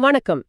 வணக்கம்.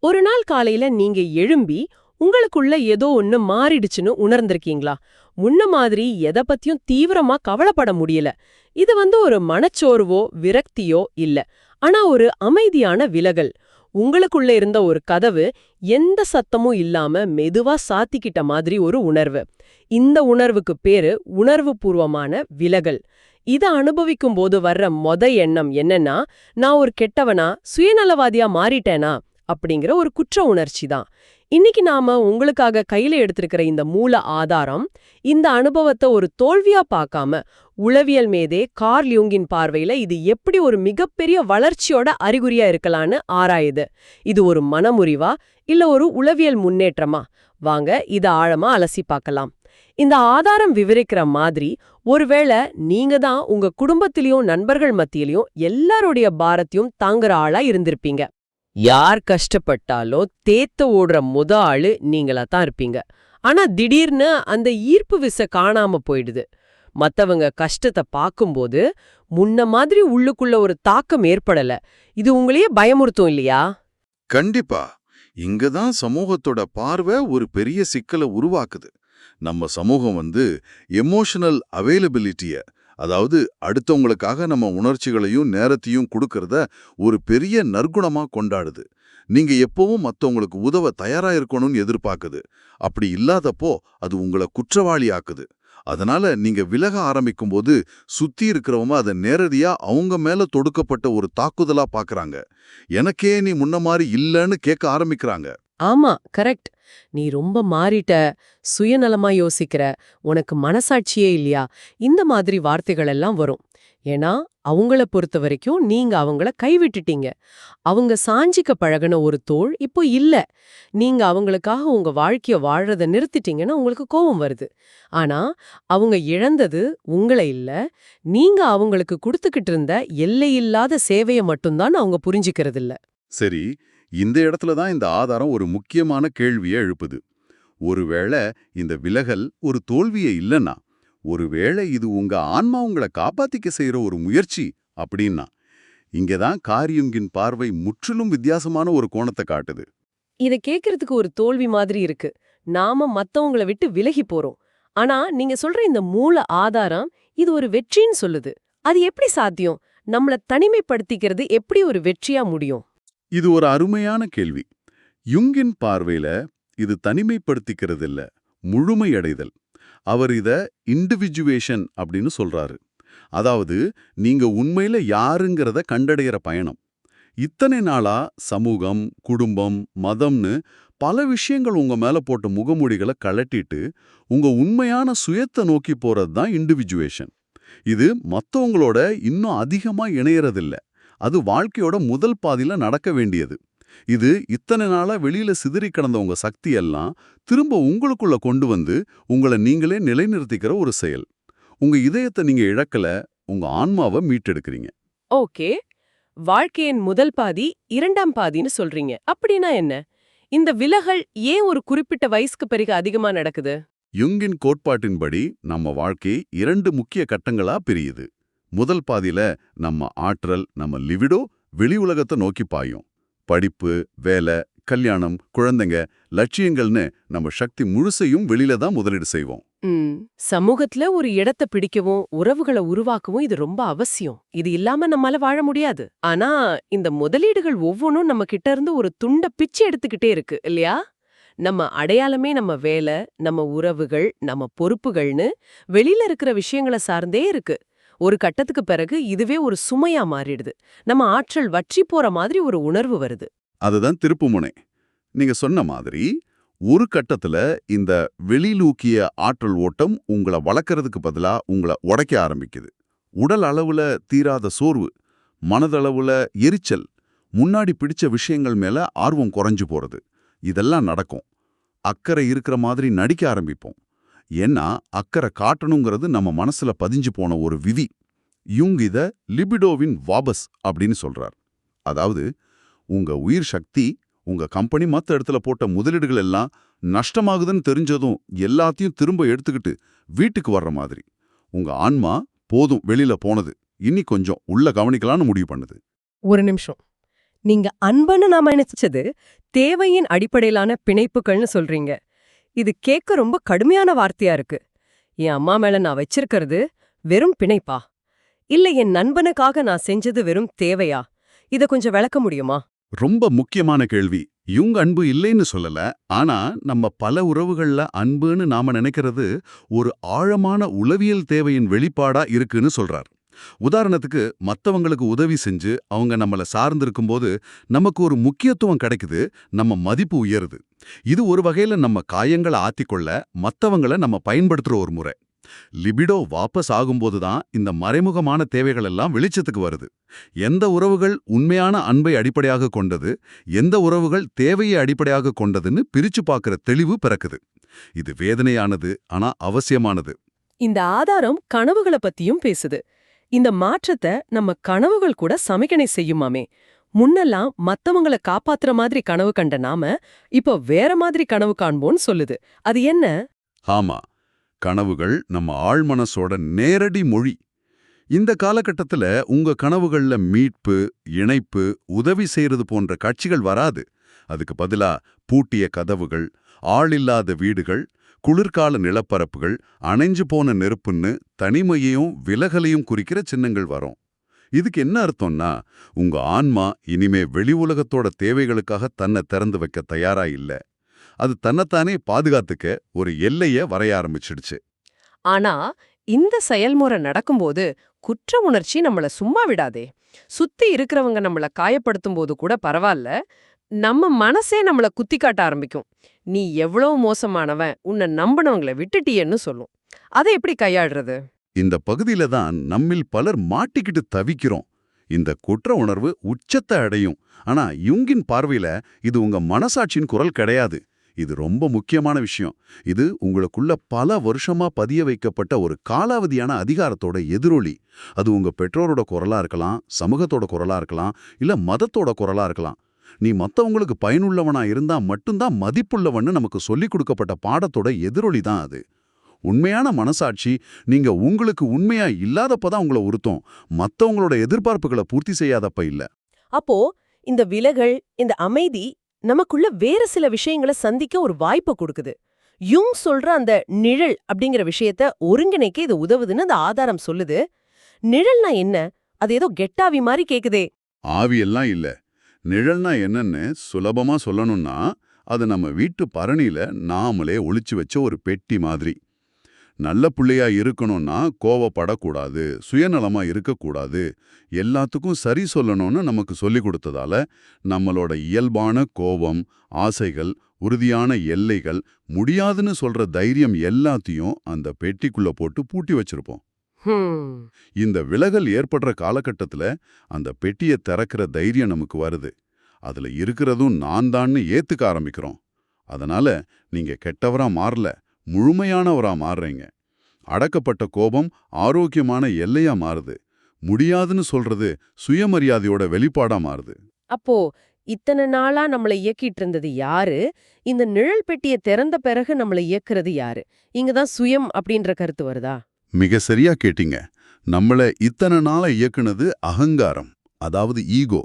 ஒரு நாள் காலையில நீங்க எழும்பி உங்களுக்குள்ள ஏதோ ஒண்ணு மாறிடுச்சுன்னு உணர்ந்திருக்கீங்களா? முன்ன மாதிரி எதை பத்தியும் தீவிரமா கவலைப்பட முடியல. இது வந்து ஒரு மனச்சோர்வோ விரக்தியோ இல்ல. ஆனா ஒரு அமைதியான விலகல். உங்களுக்குள்ள இருந்த ஒரு கதவு எந்த சத்தமும் இல்லாம மெதுவா சாத்திக்கிட்ட மாதிரி ஒரு உணர்வு. இந்த உணர்வுக்கு பேரு உணர்வுபூர்வமான விலகல். இத அனுபவிக்கும் போது வர்ற மொத எண்ணம் என்னன்னா நான் ஒரு கெட்டவனா சுயநலவாதியா மாறிட்டேனா அப்படிங்கிற ஒரு குற்ற உணர்ச்சி தான். இன்னைக்கு நாம உங்களுக்காக கையில எடுத்திருக்கிற இந்த மூல ஆதாரம் இந்த அனுபவத்தை ஒரு தோல்வியா பார்க்காம உளவியல் மேதே கார்ல் யூங்கின் பார்வையில இது எப்படி ஒரு மிகப்பெரிய வளர்ச்சியோட அறிகுறியா இருக்கலான்னு ஆராயுது. இது ஒரு மனமுறிவா இல்ல ஒரு உளவியல் முன்னேற்றமா? வாங்க இத ஆழமா அலசி பார்க்கலாம். இந்த ஆதாரம் விவரிக்கிற மாதிரி ஒருவேளை நீங்க தான் உங்க குடும்பத்திலயும் நண்பர்கள் மத்தியிலயும் எல்லாருடைய பாரத்தையும் தாங்குற ஆளா இருந்திருப்பீங்க. யார் கஷ்டப்பட்டாலோ தேத்த ஓடுற முத ஆளு நீங்களா தான் இருப்பீங்க. ஆனா திடீர்னு அந்த ஈர்ப்பு விச காணாம போயிடுது. மத்தவங்க கஷ்டத்தை பார்க்கும்போது முன்ன மாதிரி உள்ளுக்குள்ள ஒரு தாக்கம் ஏற்படல. இது உங்களையே பயமுறுத்தும் இல்லையா? கண்டிப்பா. இங்கதான் சமூகத்தோட பார்வை ஒரு பெரிய சிக்கலை உருவாக்குது. நம்ம சமூகம் வந்து எமோஷனல் அவைலபிலிட்டிய அதாவது அடுத்தவங்களுக்காக நம்ம உணர்ச்சிகளையும் நேரத்தையும் கொடுக்கறத ஒரு பெரிய நற்குணமா கொண்டாடுது. நீங்க எப்பவும் மத்தவங்களுக்கு உதவ தயாரா இருக்கணும்னு எதிர்பார்க்குது. அப்படி இல்லாதப்போ அது உங்களை குற்றவாளி ஆக்குது. அதனால நீங்க விலக ஆரம்பிக்கும் போது சுத்தி இருக்கிறவங்க அதை நேரடியாக அவங்க மேல தொடுக்கப்பட்ட ஒரு தாக்குதலா பாக்குறாங்க. எனக்கே நீ முன்ன மாதிரி இல்லைன்னு கேட்க ஆரம்பிக்கிறாங்க. ஆமா கரெக்ட். நீ ரொம்ப மாறிட்ட சுயநலமா யோசிக்கிற உனக்கு மனசாட்சியே இல்லையா? இந்த மாதிரி வார்த்தைகள் எல்லாம் வரும். ஏன்னா அவங்கள பொறுத்த வரைக்கும் நீங்க அவங்கள கைவிட்டுட்டீங்க. அவங்க சாஞ்சிக்க பழகுன ஒரு தோள் இப்போ இல்ல. நீங்க அவங்களுக்காக உங்க வாழ்க்கைய வாழறத நிறுத்திட்டீங்கன்னா உங்களுக்கு கோபம் வருது. ஆனா அவங்க இழந்தது உங்களை இல்ல. நீங்க அவங்களுக்கு கொடுத்துக்கிட்டு இருந்த எல்லையில்லாத சேவைய மட்டும்தான் அவங்க புரிஞ்சுக்கிறது இல்ல சரி இந்த இடத்துல தான் இந்த ஆதாரம் ஒரு முக்கியமான கேள்வியை எழுப்புது. ஒருவேளை இந்த விலகல் ஒரு தோல்வியே இல்லைன்னா ஒருவேளை இது உங்க ஆன்மா உங்களை காப்பாத்திக்க செய்யற ஒரு முயற்சி அப்படின்னா இங்கதான் காரியுங்கின் பார்வை முற்றிலும் வித்தியாசமான ஒரு கோணத்தை காட்டுது. இத கேட்கறதுக்கு ஒரு தோல்வி மாதிரி இருக்கு. நாம மத்தவங்கள விட்டு விலகி போறோம். ஆனா நீங்க சொல்ற இந்த மூல ஆதாரம் இது ஒரு வெற்றின்னு சொல்லுது. அது எப்படி சாத்தியம்? நம்மள தனிமைப்படுத்திக்கிறது எப்படி ஒரு வெற்றியா முடியும்? இது ஒரு அருமையான கேள்வி. யுங்கின் பார்வையில இது தனிமைப்படுத்திக்கிறது இல்ல முழுமையடைதல். அவர் இத இண்டிவிஜுவேஷன் அப்படின்னு சொல்றாரு. அதாவது நீங்க உண்மையில யாருங்கிறத கண்டடையிற பயணம். இத்தனை நாளா சமூகம் குடும்பம் மதம்னு பல விஷயங்கள் உங்க மேல போட்ட முகமூடிகளை கழட்டிட்டு உங்க உண்மையான சுயத்தை நோக்கி போறது தான் இண்டிவிஜுவேஷன் இது மத்தவங்களோட இன்னும் அதிகமா இணையறதில்லை. அது வாழ்க்கையோட முதல் பாதியில நடக்க வேண்டியது. இது இத்தனை நாளா வெளியில சிதறி கிடந்த உங்க சக்தி எல்லாம் திரும்ப உங்களுக்குள்ள கொண்டு வந்து உங்களை நீங்களே நிலைநிறுத்திக்கிற ஒரு செயல். உங்க இதயத்தை நீங்க இழக்கல உங்க ஆன்மாவை மீட்டெடுக்கிறீங்க. ஓகே. வாழ்க்கையின் முதல் பாதி இரண்டாம் பாதின்னு சொல்றீங்க. அப்படின்னா என்ன? இந்த விலகல் ஏன் ஒரு குறிப்பிட்ட வயசுக்கு பிறகு அதிகமா நடக்குது? யுங்கின் கோட்பாட்டின்படி நம்ம வாழ்க்கை இரண்டு முக்கிய கட்டங்களா பிரியுது. முதல் பாதியில நம்ம ஆற்றல் நம்ம லிவிடோ வெளி உலகத்தை நோக்கி பாயும். படிப்பு வேலை கல்யாணம் குழந்தைங்க லட்சியங்கள்னு நம்ம சக்தி முழுசையும் வெளியில தான் முதலீடு செய்வோம். சமூகத்துல ஒரு இடத்தை பிடிக்கவும் உறவுகளை உருவாக்கவும் இது ரொம்ப அவசியம். இது இல்லாம நம்மால வாழ முடியாது. ஆனா இந்த முதலீடுகள் ஒவ்வொன்றும் நம்ம கிட்ட இருந்து ஒரு துண்ட பிச்சை எடுத்துக்கிட்டே இருக்கு இல்லையா? நம்ம அடையாளமே நம்ம வேலை நம்ம உறவுகள் நம்ம பொறுப்புகள்னு வெளியில இருக்கிற விஷயங்களை சார்ந்தே இருக்கு. ஒரு கட்டத்துக்கு பிறகு இதுவே ஒரு சுமையா மாறிடுது. நம்ம ஆற்றல் வற்றி போற மாதிரி ஒரு உணர்வு வருது. அதுதான் திருப்புமுனை. நீங்க சொன்ன மாதிரி ஒரு கட்டத்துல இந்த வெளிலூக்கிய ஆற்றல் ஓட்டம் உங்களை வளர்க்கறதுக்கு பதிலா உங்களை உடைக்க ஆரம்பிக்குது. உடல் அளவுல தீராத சோர்வு மனதளவுல எரிச்சல் முன்னாடி பிடிச்ச விஷயங்கள் மேல ஆர்வம் குறைஞ்சு போறது. இதெல்லாம் நடக்கும். அக்கறை இருக்கிற மாதிரி நடிக்க ஆரம்பிப்போம். ஏன்னா அக்கறை காட்டணுங்கிறது நம்ம மனசுல பதிஞ்சு போன ஒரு விதி. யுங் இத லிபிடோவின் வாபஸ் அப்படின்னு சொல்றார். அதாவது உங்க உயிர் சக்தி உங்க கம்பெனி மத்த இடத்துல போட்ட முதலீடுகள் எல்லாம் நஷ்டமாகுதுன்னு தெரிஞ்சதும் எல்லாத்தையும் திரும்ப எடுத்துக்கிட்டு வீட்டுக்கு வர்ற மாதிரி. உங்க ஆன்மா போதும் வெளியில போனது. இனி கொஞ்சம் உள்ள கவனிக்கலாம்னு முடிவு பண்ணுது. ஒரு நிமிஷம். நீங்க அன்பன்னு நாம நினைச்சது தேவையின் அடிப்படையிலான பிணைப்புகள்னு சொல்றீங்க. இது கேட்க ரொம்ப கடுமையான வார்த்தையா இருக்கு. என் அம்மா மேல நான் வச்சிருக்கிறது வெறும் பிணைப்பா? இல்ல என் நண்பனுக்காக நான் செஞ்சது வெறும் தேவையா? இத கொஞ்சம் விளக்க முடியுமா? ரொம்ப முக்கியமான கேள்வி. இவங்க அன்பு இல்லைன்னு சொல்லல. ஆனா நம்ம பல உறவுகள்ல அன்புன்னு நாம நினைக்கிறது ஒரு ஆழமான உளவியல் தேவையின் வெளிப்பாடா இருக்குன்னு சொல்றார். உதாரணத்துக்கு மத்தவங்களுக்கு உதவி செஞ்சு அவங்க நம்மள சார்ந்திருக்கும்போது நமக்கு ஒரு முக்கியத்துவம் கிடைக்குது நம்ம மதிப்பு உயருது. இது ஒரு வகையில நம்ம காயங்களை ஆத்திக்கொள்ள மத்தவங்கள நம்ம பயன்படுத்துற ஒரு முறை. லிபிடோ வாபஸ் ஆகும்போது தான் இந்த மறைமுகமான தேவைகள் எல்லாம் வெளிச்சத்துக்கு வருது. எந்த உறவுகள் உண்மையான அன்பை அடிப்படையாக கொண்டது எந்த உறவுகள் தேவையை அடிப்படையாக கொண்டதுன்னு பிரிச்சு பார்க்கிற தெளிவு பிறக்குது. இது வேதனையானது ஆனா அவசியமானது. இந்த ஆதாரம் கனவுகளை பத்தியும் பேசுது. இந்த மாற்றத்தை நம்ம கனவுகள் கூட சமிக்கணை செய்யுமாமே. முன்னெல்லாம் மத்தவங்கள காப்பாத்துற மாதிரி கனவு கண்ட நாம இப்போ வேற மாதிரி கனவு காண்போம்னு சொல்லுது. அது என்ன? ஆமா. கனவுகள் நம்ம ஆழ்மனசோட நேரடி மொழி. இந்த காலகட்டத்துல உங்க கனவுகள்ல மீட்பு இணைப்பு உதவி செய்யறது போன்ற காட்சிகள் வராது. அதுக்கு பதிலா பூட்டிய கதவுகள் ஆளில்லாத வீடுகள் குளிர்கால நிலப்பரப்புகள் அணைஞ்சு போன நெருப்புன்னு தனிமையையும் விலகலையும் குறிக்கிற சின்னங்கள் வரும். இதுக்கு என்ன அர்த்தம்னா உங்க ஆன்மா இனிமே வெளி உலகத்தோட தேவைகளுக்காக தன்னை திறந்து வைக்க தயாரா இல்ல. அது தன்னைத்தானே பாதுகாத்துக்க ஒரு எல்லைய வரைய ஆரம்பிச்சிடுச்சு. ஆனா இந்த செயல்முறை நடக்கும்போது குற்ற உணர்ச்சி நம்மள சும்மா விடாதே. சுத்தி இருக்கிறவங்க நம்மள காயப்படுத்தும் போது கூட பரவாயில்ல நம்ம மனசே நம்மள குத்தி காட்ட ஆரம்பிக்கும். நீ எவ்வளவு மோசமானவன் உன்னை நம்பினவங்களை விட்டுட்டியேன்னு சொல்லும். அதை எப்படி கையாடுறது இந்த பகுதியில தான் நம்மில் பலர் மாட்டிக்கிட்டு தவிக்கிறோம். இந்த குற்ற உணர்வு உச்சத்தை அடையும். ஆனா யுங்கின் பார்வையில இது உங்க மனசாட்சியின் குரல் கிடையாது. இது ரொம்ப முக்கியமான விஷயம். இது உங்களுக்குள்ள பல வருஷமா பதிய வைக்கப்பட்ட ஒரு காலாவதியான அதிகாரத்தோட எதிரொலி. அது உங்க பெற்றோரோட குரலா இருக்கலாம் சமூகத்தோட குரலா இருக்கலாம் இல்ல மதத்தோட குரலா இருக்கலாம். நீ மத்தவங்களுக்கு பயனுள்ளவனா இருந்தா மட்டும்தான் மதிப்புள்ளவன்னு நமக்கு சொல்லிக் கொடுக்கப்பட்ட பாடத்தோட எதிரொலி தான் அது. உண்மையான மனசாட்சி நீங்க உங்களுக்கு உண்மையா இல்லாதப்பதான் உங்களை உறுத்தும். மத்தவங்களோட எதிர்பார்ப்புகளை பூர்த்தி செய்யாதப்ப இல்ல. அப்போ இந்த விலகல் இந்த அமைதி நமக்குள்ள வேற சில விஷயங்களை சந்திக்க ஒரு வாய்ப்பை கொடுக்குது. யுங் சொல்ற அந்த நிழல் அப்படிங்கிற விஷயத்த ஒருங்கிணைக்க இது உதவுதுன்னு அந்த ஆதாரம் சொல்லுது. நிழல்னா என்ன? அது ஏதோ கெட்டாவி மாதிரி கேக்குதே. ஆவியெல்லாம் இல்ல. நிழல்னா என்னன்னு சுலபமா சொல்லணும்னா அது நம்ம வீட்டு பரணியில நாமளே ஒளிச்சு வச்ச ஒரு பெட்டி மாதிரி. நல்ல புள்ளையா இருக்கணும்னா கோவப்படக்கூடாது சுயநலமா இருக்கக்கூடாது. எல்லாத்துக்கும் சரி சொல்லணும்னு நமக்கு சொல்லி கொடுத்ததால நம்மளோட இயல்பான கோபம் ஆசைகள் உறுதியான எல்லைகள் முடியாதுன்னு சொல்ற தைரியம் எல்லாத்தையும் அந்த பெட்டிக்குள்ள போட்டு பூட்டி வச்சிருப்போம். இந்த விலகல் ஏற்படுற காலகட்டத்துல அந்த பெட்டியை திறக்கிற தைரியம் நமக்கு வருது. அதுல இருக்கிறதும் நான் தான்னு ஏத்துக்க ஆரம்பிக்கிறோம். அதனால நீங்க கெட்டவரா மாறல முழுமையானவரா மாறுறீங்க. அடக்கப்பட்ட கோபம் ஆரோக்கியமான எல்லையா மாறுது. முடியாதுன்னு சொல்றது சுயமரியாதையோட வெளிப்பாடா மாறுது. அப்போ இத்தனை நாளா நம்மளை இயக்கிட்டு இருந்தது யாரு? இந்த நிழல் பெட்டியை திறந்த பிறகு நம்மளை இயக்குறது யாரு? இங்கதான் சுயம் அப்படின்ற கருத்து வருதா? மிக சரியா கேட்டீங்க. நம்மள இத்தனை நாளா இயக்குனது அகங்காரம் அதாவது ஈகோ.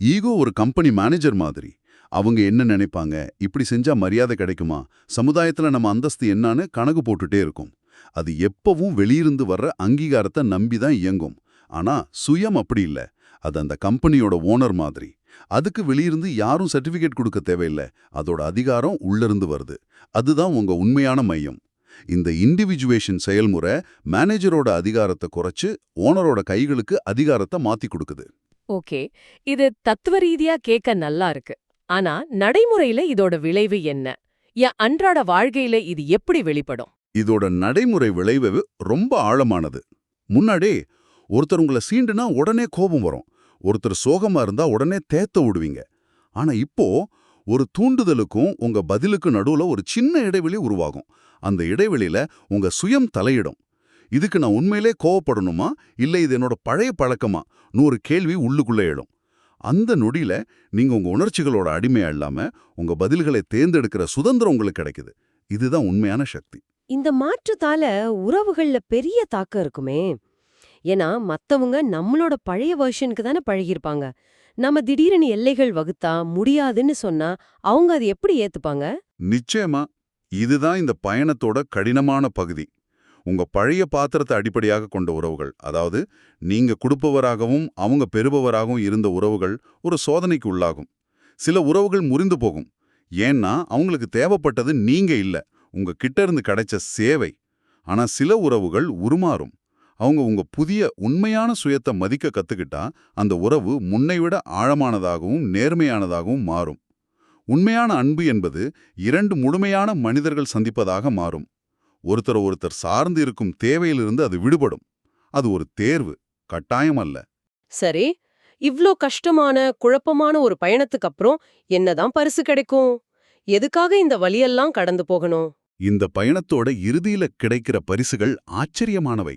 ஈகோ ஒரு கம்பெனி மேனேஜர் மாதிரி. அவங்க என்ன நினைப்பாங்க? இப்படி செஞ்சா மரியாதை கிடைக்குமா? சமுதாயத்துல நம்ம அந்தஸ்து என்னன்னு கணக்கு போட்டுட்டே இருக்கும். அது எப்பவும் வெளியிருந்து வர்ற அங்கீகாரத்தை நம்பி தான் இயங்கும். ஆனா சுயம் அப்படி இல்ல. அது அந்த கம்பெனியோட ஓனர் மாதிரி. அதுக்கு வெளியிருந்து யாரும் சர்டிபிகேட் கொடுக்க தேவையில்லை. அதோட அதிகாரம் உள்ளிருந்து வருது. அதுதான் உங்க உண்மையான மையம். இந்த இண்டிவிஜுவேஷன் செயல்முறை மேனேஜரோட அதிகாரத்தை குறைச்சு ஓனரோட கைகளுக்கு அதிகாரத்தை மாத்தி கொடுக்குது. ஓகே. இது தத்துவ ரீதியா கேட்க நல்லா இருக்கு. ஆனா நடைமுறையில இதோட விளைவு என்ன? என் அன்றாட வாழ்க்கையில இது எப்படி வெளிப்படும்? இதோட நடைமுறை விளைவு ரொம்ப ஆழமானது. முன்னாடி ஒருத்தர் உங்களை சீண்டுனா உடனே கோபம் வரும். ஒருத்தர் சோகமா இருந்தா உடனே தேத்த விடுவீங்க. ஆனா இப்போ ஒரு தூண்டுதலுக்கும் உங்க பதிலுக்கும் நடுவுல ஒரு சின்ன இடைவெளி உருவாகும். அந்த இடைவெளியில உங்க சுயம் தலையிடும். இதுக்கு நான் உண்மையிலே கோவப்படணுமா? இல்ல இது என்னோட பழைய பழக்கமா? நூறு கேள்வி உள்ளுக்குள்ள எழும். அந்த நொடியில நீங்க உங்க உணர்ச்சிகளோட அடிமையா இல்லாம உங்க பதில்களை தேர்ந்தெடுக்கிற சுதந்திரம் உங்களுக்கு கிடைக்குது. இதுதான் உண்மையான சக்தி. இந்த மாற்றத்தால உறவுகள்ல பெரிய தாக்கம் இருக்குமே. ஏன்னா மத்தவங்க நம்மளோட பழைய வெர்ஷனுக்கு தானே பழகிருப்பாங்க நம்ம திடீரென எல்லைகள் வகுத்தா முடியாதுன்னு சொன்னா அவங்க அதை எப்படி ஏத்துப்பாங்க? நிச்சயமா இதுதான் இந்த பயணத்தோட கடினமான பகுதி. உங்க பழைய பாத்திரத்தை அடிப்படையாக கொண்ட உறவுகள் அதாவது நீங்க கொடுப்பவராகவும் அவங்க பெறுபவராகவும் இருந்த உறவுகள் ஒரு சோதனைக்கு உள்ளாகும். சில உறவுகள் முறிந்து போகும். ஏன்னா அவங்களுக்கு தேவைப்பட்டது நீங்க இல்ல உங்க கிட்ட இருந்து கிடைச்ச சேவை. ஆனா சில உறவுகள் உருமாறும். அவங்க உங்க புதிய உண்மையான சுயத்தை மதிக்க கத்துக்கிட்டா அந்த உறவு முன்னை விட ஆழமானதாகவும் நேர்மையானதாகவும் மாறும். உண்மையான அன்பு என்பது இரண்டு முழுமையான மனிதர்கள் சந்திப்பதாக மாறும். ஒருத்தர் ஒருத்தர் சார்ந்து இருக்கும் தேவையிலிருந்து அது விடுபடும். அது ஒரு தேர்வு கட்டாயம் அல்ல. சரி இவ்ளோ கஷ்டமான குழப்பமான ஒரு பயணத்துக்கு அப்புறம் என்னதான் பரிசு கிடைக்கும்? எதுக்காக இந்த வழியெல்லாம் கடந்து போகணும்? இந்த பயணத்தோட இறுதியில கிடைக்கிற பரிசுகள் ஆச்சரியமானவை.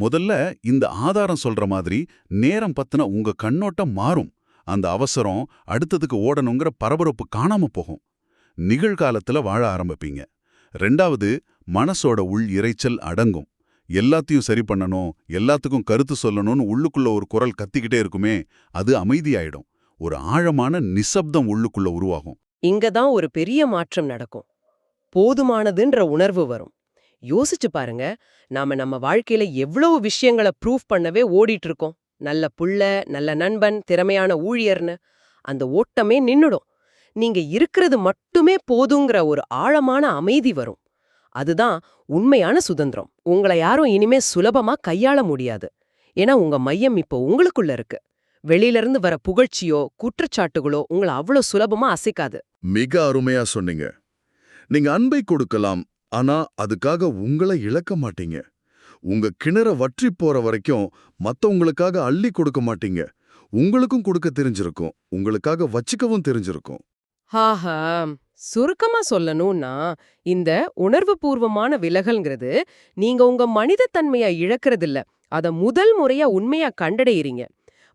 முதல்ல இந்த ஆதாரம் சொல்ற மாதிரி நேரம் பத்தின உங்க கண்ணோட்டம் மாறும். அந்த அவசரம் அடுத்ததுக்கு ஓடணுங்கிற பரபரப்பு காணாம போகும். நிகழ்காலத்துல வாழ ஆரம்பிப்பீங்க. ரெண்டாவது மனசோட உள் இரைச்சல் அடங்கும். எல்லாத்தையும் சரி பண்ணணும் எல்லாத்துக்கும் கருத்து சொல்லணும்னு உள்ளுக்குள்ள ஒரு குரல் கத்திக்கிட்டே இருக்குமே அது அமைதியாயிடும். ஒரு ஆழமான நிசப்தம் உள்ளுக்குள்ள உருவாகும். இங்க தான் ஒரு பெரிய மாற்றம் நடக்கும். போதுமானதுன்ற உணர்வு வரும். யோசிச்சு பாருங்க. நாம நம்ம வாழ்க்கையில எவ்வளவு விஷயங்களை ப்ரூவ் பண்ணவே ஓடிட்டு இருக்கோம் நல்ல புள்ள நல்ல நண்பன் திறமையான ஊழியர்னு. அந்த ஓட்டமே நின்னுடும். நீங்க இருக்கிறது மட்டுமே போதுங்கிற ஒரு ஆழமான அமைதி வரும். அதுதான் உண்மையான சுதந்திரம். உங்களை யாரும் இனிமே சுலபமா கையாள முடியாது. ஏன்னா உங்க மையம் இப்போ உங்களுக்குள்ள இருக்கு. வெளியிலிருந்து வர புகழ்ச்சியோ குற்றச்சாட்டுகளோ உங்களை அவ்வளவு சுலபமா அசைக்காது. மிக அருமையா சொன்னீங்க. நீங்க அன்பை கொடுக்கலாம் ஆனா அதுக்காக உங்களை இழக்க மாட்டீங்க. உங்க கிணற வற்றி போற வரைக்கும் மத்தவங்களுக்காக அள்ளி கொடுக்க மாட்டீங்க. உங்களுக்கும் கொடுக்க தெரிஞ்சிருக்கும். உங்களுக்காக வச்சுக்கவும் தெரிஞ்சிருக்கும். ஹாஹா சுருக்கமா சொல்லணும்னா இந்த உணர்வுபூர்வமான விலகல்ங்கிறது நீங்க உங்க மனிதத்தன்மைய இழக்கறதில்ல. அத முதல் முறையா உண்மையா கண்டடையறீங்க.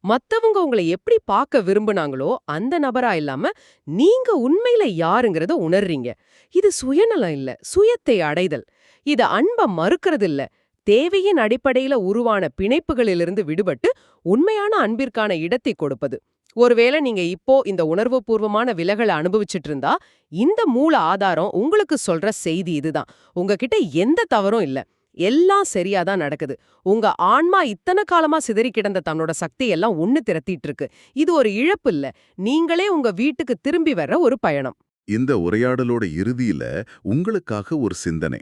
மத்தவங்க உங்களை எப்படி பார்க்க விரும்புனாங்களோ அந்த நபரா இல்லாம நீங்க உண்மையில யாருங்கிறத உணர்றீங்க. இது சுயநலம் இல்ல சுயத்தை அடைதல். இது அன்ப மறுக்கிறது இல்ல தேவையின் அடிப்படையில உருவான பிணைப்புகளிலிருந்து விடுபட்டு உண்மையான அன்பிற்கான இடத்தை கொடுப்பது. ஒருவேளை நீங்க இப்போ இந்த உணர்வுபூர்வமான விலகலை அனுபவிச்சுட்டு இருந்தா இந்த மூல ஆதாரம் உங்களுக்கு சொல்ற செய்தி இதுதான். உங்ககிட்ட எந்த தவறும் இல்ல. எல்லாம் சரியா தான் நடக்குது. உங்க ஆன்மா இத்தனை காலமா சிதறி கிடந்த தன்னோட சக்தி எல்லாம் ஒண்ணு இருக்கு இது ஒரு இழப்பு இல்ல. நீங்களே உங்க வீட்டுக்கு திரும்பி வர்ற ஒரு பயணம். இந்த உரையாடலோட இறுதியில உங்களுக்காக ஒரு சிந்தனை.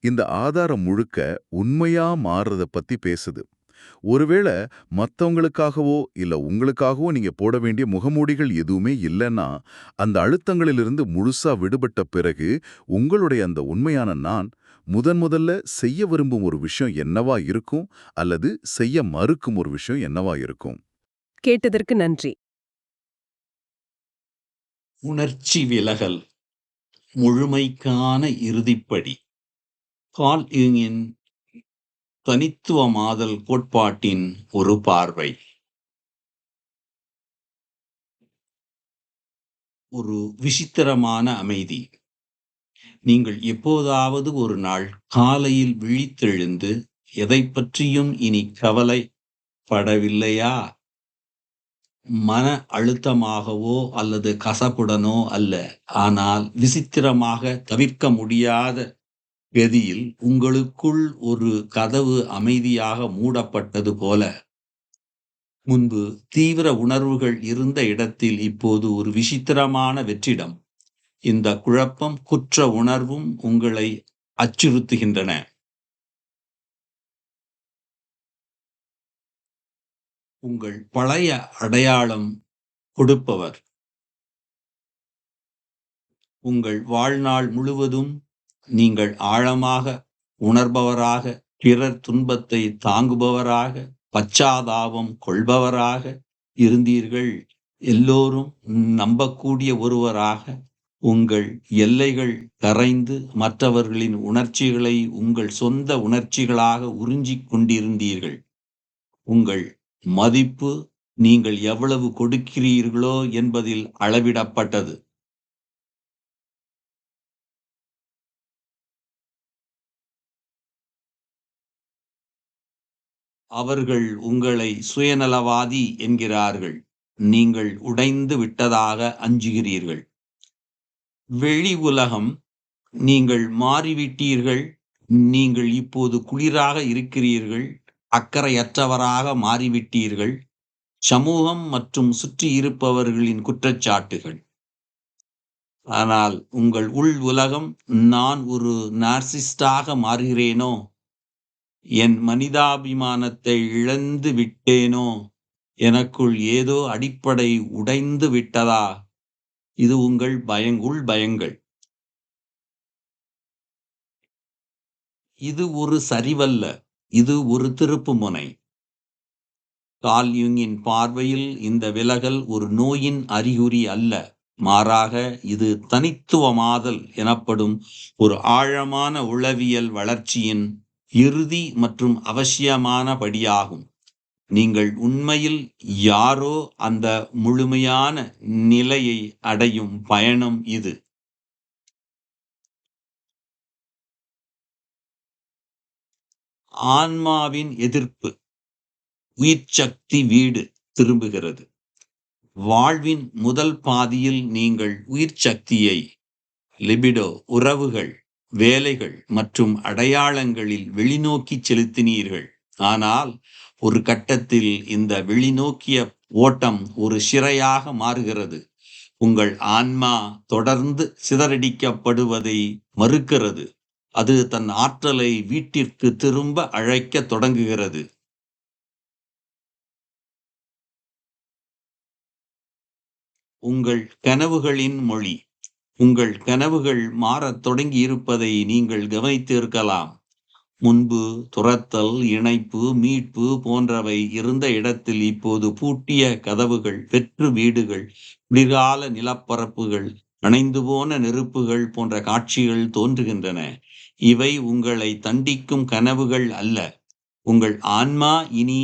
இந்த ஆதாரம் முழுக்க உண்மையா மாறுறத பத்தி பேசுது. ஒருவேளை மத்தவங்களுக்காகவோ இல்ல உங்களுக்காகவோ நீங்க போட வேண்டிய முகமூடிகள் எதுவுமே இல்லைன்னா அந்த அழுத்தங்களிலிருந்து முழுசா விடுபட்ட பிறகு உங்களுடைய அந்த உண்மையான நான் முதன் முதல்ல செய்ய விரும்பும் ஒரு விஷயம் என்னவா இருக்கும் அல்லது செய்ய மறுக்கும் ஒரு விஷயம் என்னவா இருக்கும்? கேட்டதற்கு நன்றி. உணர்ச்சி விலகல் முழுமைக்கான இறுதிப்படி கால் யூங்கின் தனித்துவமாதல் கோட்பாட்டின் ஒரு பார்வை. ஒரு விசித்திரமான அமைதி. நீங்கள் எப்போதாவது ஒரு நாள் காலையில் விழித்தெழுந்து எதை பற்றியும் இனி கவலைப்படவில்லையா? மன அழுத்தமாகவோ அல்லது கசப்புடனோ அல்ல. ஆனால் விசித்திரமாக தவிர்க்க முடியாத கதியில் உங்களுக்குள் ஒரு கதவு அமைதியாக மூடப்பட்டது போல. முன்பு தீவிர உணர்வுகள் இருந்த இடத்தில் இப்போது ஒரு விசித்திரமான வெற்றிடம். இந்த குழப்பம் குற்ற உணர்வும் உங்களை அச்சுறுத்துகின்றன. உங்கள் பழைய அடையாளம் கொடுப்பவர். உங்கள் வாழ்நாள் முழுவதும் நீங்கள் ஆழமாக உணர்பவராக பிறர் துன்பத்தை தாங்குபவராக பச்சாதாபம் கொள்பவராக இருந்தீர்கள். எல்லோரும் நம்பக்கூடிய ஒருவராக உங்கள் எல்லைகள் கரைந்து மற்றவர்களின் உணர்ச்சிகளை உங்கள் சொந்த உணர்ச்சிகளாக உறிஞ்சிக் கொண்டிருந்தீர்கள். உங்கள் மதிப்பு நீங்கள் எவ்வளவு கொடுக்கிறீர்களோ என்பதில் அளவிடப்பட்டது. அவர்கள் உங்களை சுயநலவாதி என்கிறார்கள். நீங்கள் உடைந்து விட்டதாக அஞ்சுகிறீர்கள். வெளி உலகம் நீங்கள் மாறிவிட்டீர்கள். நீங்கள் இப்போது குளிராக இருக்கிறீர்கள். அக்கறையற்றவராக மாறிவிட்டீர்கள். சமூகம் மற்றும் சுற்றி இருப்பவர்களின் குற்றச்சாட்டுகள். ஆனால் உங்கள் உள் உலகம் நான் ஒரு நார்சிஸ்டாக மாறுகிறேனோ? என் மனிதாபிமானத்தை இழந்து விட்டேனோ? எனக்குள் ஏதோ அடிப்படை உடைந்து விட்டதா? இது உங்கள் பயங்குள் பயங்கள். இது ஒரு சரிவல்ல இது ஒரு திருப்புமுனை கால் யுங்கின் பார்வையில் இந்த விலகல் ஒரு நோயின் அறிகுறி அல்ல மாறாக இது தனித்துவமாதல் எனப்படும் ஒரு ஆழமான உளவியல் வளர்ச்சியின் இறுதி மற்றும் அவசியமான படியாகும் நீங்கள் உண்மையில் யாரோ அந்த முழுமையான நிலையை அடையும் பயணம் இது. ஆன்மாவின் எதிர்ப்பு உயிர்ச்சக்தி வீடு திரும்புகிறது. வாழ்வின் முதல் பாதியில் நீங்கள் உயிர்ச்சக்தியை லிபிடோ உறவுகள் வேலைகள் மற்றும் அடையாளங்களில் வெளிநோக்கி செலுத்தினீர்கள். ஆனால் ஒரு கட்டத்தில் இந்த வெளிநோக்கிய ஓட்டம் ஒரு சிறையாக மாறுகிறது. உங்கள் ஆன்மா தொடர்ந்து சிதறடிக்கப்படுவதை மறுக்கிறது. அது தன் ஆற்றலை வீட்டிற்கு திரும்ப அழைக்க தொடங்குகிறது. உங்கள் கனவுகளின் மொழி. உங்கள் கனவுகள் மாறத் தொடங்கி இருப்பதை நீங்கள் கவனித்திருக்கலாம். முன்பு துரத்தல் இணைப்பு மீட்பு போன்றவை இருந்த இடத்தில் இப்போது பூட்டிய கதவுகள் வெற்று வீடுகள் குளிர்கால நிலப்பரப்புகள் அணைந்து போன நெருப்புகள் போன்ற காட்சிகள் தோன்றுகின்றன. இவை உங்களை தண்டிக்கும் கனவுகள் அல்ல. உங்கள் ஆன்மா இனி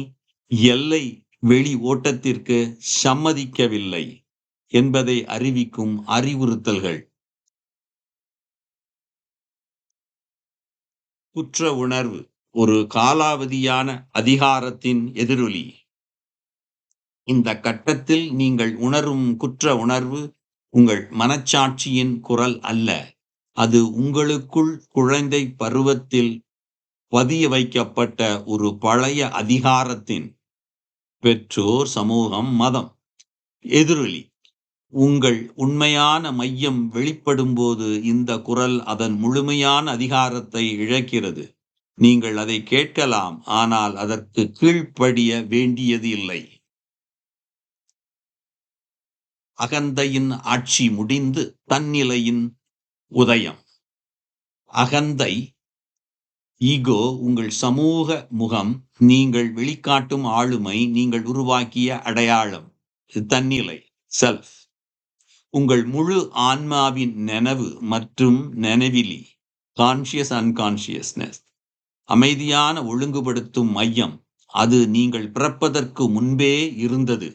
எல்லை வெளி ஓட்டத்திற்கு சம்மதிக்கவில்லை என்பதை அறிவிக்கும் அறிவுறுத்தல்கள். குற்ற உணர்வு ஒரு காலாவதியான அதிகாரத்தின் எதிரொலி. இந்த கட்டத்தில் நீங்கள் உணரும் குற்ற உணர்வு உங்கள் மனச்சாட்சியின் குரல் அல்ல. அது உங்களுக்குள் குழந்தை பருவத்தில் பதிய வைக்கப்பட்ட ஒரு பழைய அதிகாரத்தின் பெற்றோர் சமூகம் மதம் எதிரொலி. உங்கள் உண்மையான மையம் வெளிப்படும்போது இந்த குரல் அதன் முழுமையான அதிகாரத்தை இழக்கிறது. நீங்கள் அதை கேட்கலாம் ஆனால் அதற்கு கீழ்ப்படிய வேண்டியது இல்லை. அகந்தையின் ஆட்சி முடிந்து தன்னிலையின் உதயம். அகந்தை ஈகோ உங்கள் சமூக முகம் நீங்கள் வெளிக்காட்டும் ஆளுமை நீங்கள் உருவாக்கிய அடையாளம் தன்னிலை செல்ஃப் உங்கள் முழு ஆன்மாவின் நினைவு மற்றும் நினைவிலி கான்சியஸ் அன்கான்சியஸ்னஸ் அமைதியான ஒழுங்குபடுத்தும் மையம் அது நீங்கள் பிறப்பதற்கு முன்பே இருந்தது.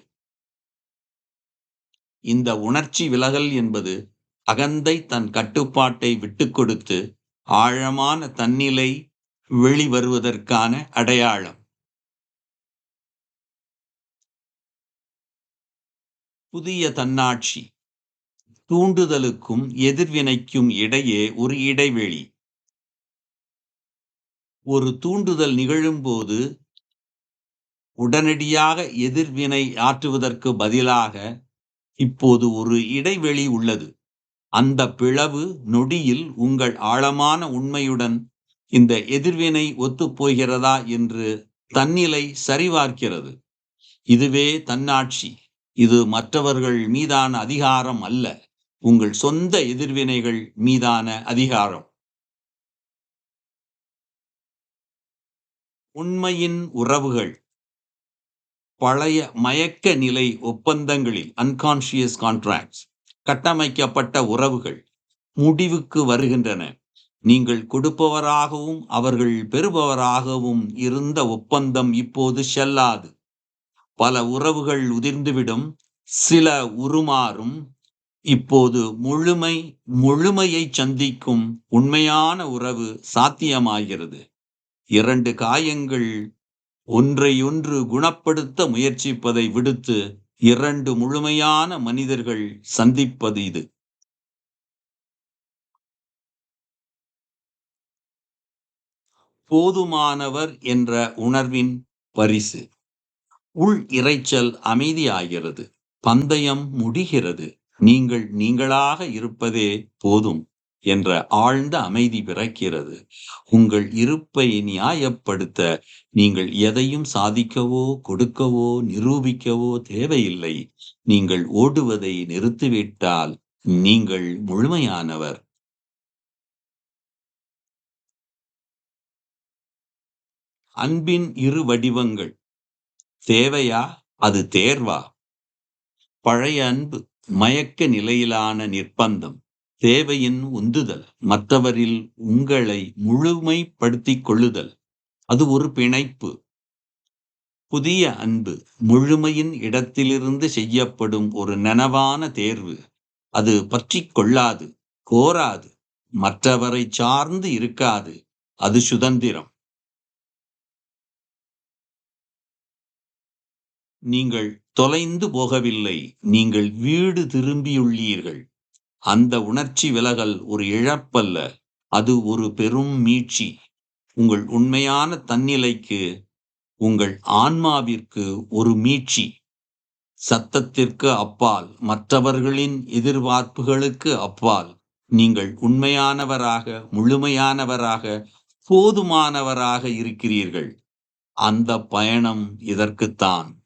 இந்த உணர்ச்சி விலகல் என்பது அகந்தை தன் கட்டுப்பாட்டை விட்டுக்கொடுத்து ஆழமான தன்னிலை வெளிவருவதற்கான அடையாளம். புதிய தன்னாட்சி. தூண்டுதலுக்கும் எதிர்வினைக்கும் இடையே ஒரு இடைவெளி. ஒரு தூண்டுதல் நிகழும்போது உடனடியாக எதிர்வினை ஆற்றுவதற்கு பதிலாக இப்போது ஒரு இடைவெளி உள்ளது. அந்த பிளவு நொடியில் உங்கள் ஆழமான உண்மையுடன் இந்த எதிர்வினை ஒத்துப்போகிறதா என்று தன்னிலை சரிபார்க்கிறது. இதுவே தன்னாட்சி. இது மற்றவர்கள் மீதான அதிகாரம் அல்ல. உங்கள் சொந்த எதிர்வினைகள் மீதான அதிகாரம். உண்மையின் உறவுகள். பழைய மயக்க நிலை ஒப்பந்தங்களில் அன்கான்ஷியஸ் கான்ட்ராக்ட்ஸ் கட்டமைக்கப்பட்ட உறவுகள் முடிவுக்கு வருகின்றன. நீங்கள் கொடுப்பவராகவும் அவர்கள் பெறுபவராகவும் இருந்த ஒப்பந்தம் இப்போது செல்லாது. பல உறவுகள் உதிர்ந்துவிடும் சில உருமாறும் இப்போது முழுமை முழுமையை சந்திக்கும் உண்மையான உறவு சாத்தியமாகிறது. இரண்டு காயங்கள் ஒன்றையொன்று குணப்படுத்த முயற்சிப்பதை விடுத்து இரண்டு முழுமையான மனிதர்கள் சந்திப்பது இது. போதுமானவர் என்ற உணர்வின் பரிசு. உள் இரைச்சல் அமைதியாகிறது. பந்தயம் முடிகிறது. நீங்கள் நீங்களாக இருப்பதே போதும் என்ற ஆழ்ந்த அமைதி பிறக்கிறது. உங்கள் இருப்பை நியாயப்படுத்த நீங்கள் எதையும் சாதிக்கவோ கொடுக்கவோ நிரூபிக்கவோ தேவையில்லை. நீங்கள் ஓடுவதை நிறுத்திவிட்டால் நீங்கள் முழுமையானவர். அன்பின் இரு வடிவங்கள். தேவையா? அது தேர்வா? பழைய அன்பு. மயக்க நிலையிலான நிர்பந்தம் தேவையின் உந்துதல் மற்றவரில் உங்களை முழுமைப்படுத்திக் கொள்ளுதல் அது ஒரு பிணைப்பு. புதிய அன்பு முழுமையின் இடத்திலிருந்து செய்யப்படும் ஒரு நனவான தேர்வு. அது பற்றி கொள்ளாது கோராது மற்றவரை சார்ந்து இருக்காது அது சுதந்திரம். நீங்கள் தொலைந்து போகவில்லை. நீங்கள் வீடு திரும்பியுள்ளீர்கள். அந்த உணர்ச்சி விலகல் ஒரு இழப்பல்ல. அது ஒரு பெரும் மீட்சி. உங்கள் உண்மையான தன்னிலைக்கு உங்கள் ஆன்மாவிற்கு ஒரு மீட்சி. சத்தத்திற்கு அப்பால் மற்றவர்களின் எதிர்பார்ப்புகளுக்கு அப்பால். நீங்கள் உண்மையானவராக முழுமையானவராக போதுமானவராக இருக்கிறீர்கள். அந்த பயணம் இதற்குத்தான்.